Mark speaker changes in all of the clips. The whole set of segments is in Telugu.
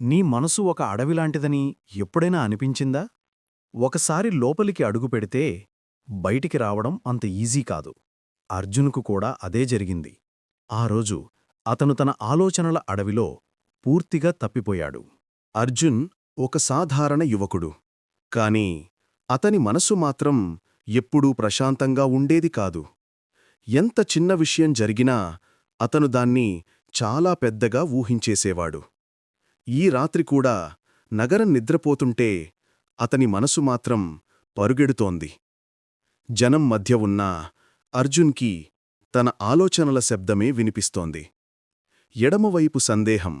Speaker 1: నీ మనసు ఒక అడవిలాంటిదని ఎప్పుడైనా అనిపించిందా? ఒకసారి లోపలికి అడుగుపెడితే బయటికి రావడం అంత ఈజీ కాదు. అర్జునుకు కూడా అదే జరిగింది. ఆ రోజు అతను తన ఆలోచనల అడవిలో పూర్తిగా తప్పిపోయాడు.
Speaker 2: అర్జున్ ఒక సాధారణ యువకుడు. కాని అతని మనసు మాత్రం ఎప్పుడూ ప్రశాంతంగా ఉండేది కాదు. ఎంత చిన్న విషయం జరిగినా అతను దాన్ని చాలా పెద్దగా ఊహించేసేవాడు. ఈ రాత్రి కూడా నగరం నిద్రపోతుంటే అతని మనసు మాత్రం పరుగెడుతోంది. జనం మధ్య ఉన్న అర్జున్కి తన ఆలోచనల శబ్దమే వినిపిస్తోంది. ఎడమవైపు సందేహం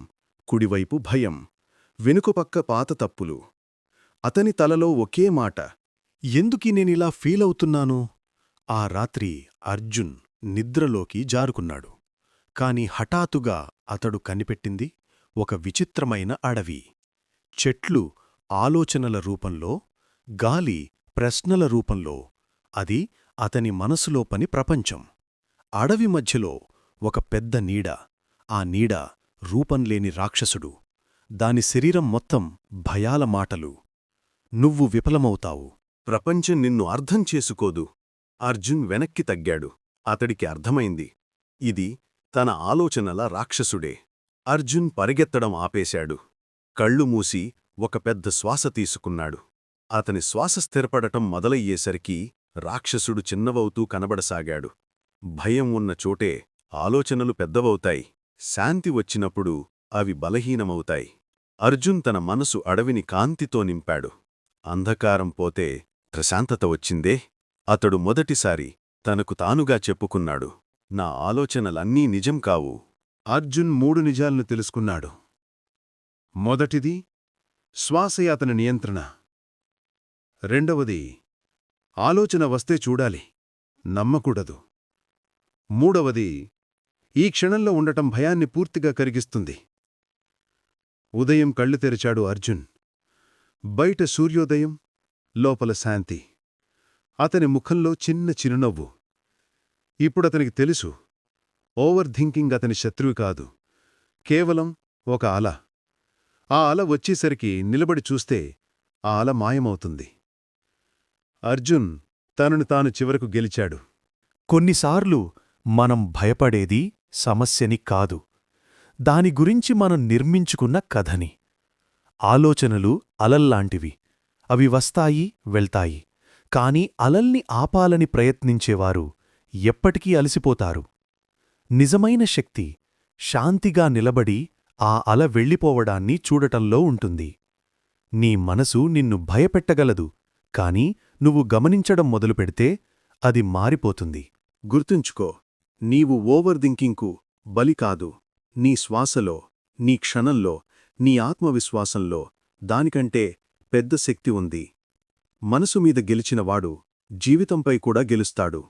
Speaker 2: కుడివైపు భయం వెనుకపక్క పాత తప్పులు. అతని తలలో ఒకే మాట
Speaker 3: ఎందుకీ నేనిలా ఫీలవుతున్నాను? ఆ రాత్రి అర్జున్ నిద్రలోకి జారుకున్నాడు. కాని హఠాత్తుగా అతడు కనిపెట్టింది ఒక విచిత్రమైన అడవి. చెట్లు ఆలోచనల రూపంలో గాలి ప్రశ్నల రూపంలో అది అతని మనసులో పని ప్రపంచం. అడవి మధ్యలో ఒక పెద్ద నీడ ఆ నీడ రూపంలేని రాక్షసుడు. దాని శరీరం మొత్తం భయాల మాటలు. నువ్వు విఫలమవుతావు.
Speaker 2: ప్రపంచం నిన్ను అర్థం చేసుకోదు. అర్జున్ వెనక్కి తగ్గాడు. అతడికి అర్థమైంది. ఇది తన ఆలోచనల రాక్షసుడే. అర్జున్ పరిగెత్తడం ఆపేశాడు. కళ్ళు మూసి ఒక పెద్ద శ్వాస తీసుకున్నాడు. అతని శ్వాస స్థిరపడటం మొదలయ్యేసరికి రాక్షసుడు చిన్నవవుతూ కనబడసాగాడు. భయం ఉన్న చోటే ఆలోచనలు పెద్దవవుతాయి శాంతి వచ్చినప్పుడు అవి బలహీనమవుతాయి అర్జున్ తన మనసు అడవిని కాంతితో నింపాడు. అంధకారం పోతే ప్రశాంతత వచ్చిందే? అతడు మొదటిసారి తనకు తానుగా చెప్పుకున్నాడు. నా ఆలోచనలన్నీ నిజం కావు.
Speaker 3: అర్జున్ మూడు నిజాలను తెలుసుకున్నాడు. మొదటిది శ్వాసయాతన నియంత్రణ. రెండవది ఆలోచన వస్తే చూడాలి నమ్మకూడదు. మూడవది ఈ క్షణంలో ఉండటం భయాన్ని పూర్తిగా కరిగిస్తుంది. ఉదయం కళ్ళు తెరిచాడు అర్జున్. బయట సూర్యోదయం లోపల శాంతి. అతని ముఖంలో చిన్న చిరునవ్వు. ఇప్పుడతనికి తెలుసు ఓవర్ థింకింగ్ అతని శత్రువు కాదు. కేవలం ఒక అల. ఆ అల వచ్చేసరికి నిలబడి చూస్తే ఆ అల మాయమవుతుంది. అర్జున్ తనను తాను చివరకు గెలిచాడు. కొన్నిసార్లు మనం భయపడేది సమస్యని కాదు. దాని గురించి మనం నిర్మించుకున్న కథని. ఆలోచనలు అలల్లాంటివి. అవి వస్తాయి వెళ్తాయి. కాని అలల్ని ఆపాలని ప్రయత్నించేవారు ఎప్పటికీ అలసిపోతారు. నిజమైన శక్తి శాంతిగా నిలబడి ఆ అల వెళ్ళిపోవడాన్ని చూడటంలో ఉంటుంది. నీ మనసు నిన్ను భయపెట్టగలదు కాని నువ్వు గమనించడం మొదలుపెడితే అది మారిపోతుంది.
Speaker 2: గుర్తుంచుకో నీవు ఓవర్ థింకింగ్కు బలి కాదు. నీ శ్వాసలో నీ క్షణంలో నీ ఆత్మవిశ్వాసంలో దానికంటే పెద్ద శక్తి ఉంది. మనసు మీద గెలిచినవాడు జీవితంపై కూడా గెలుస్తాడు.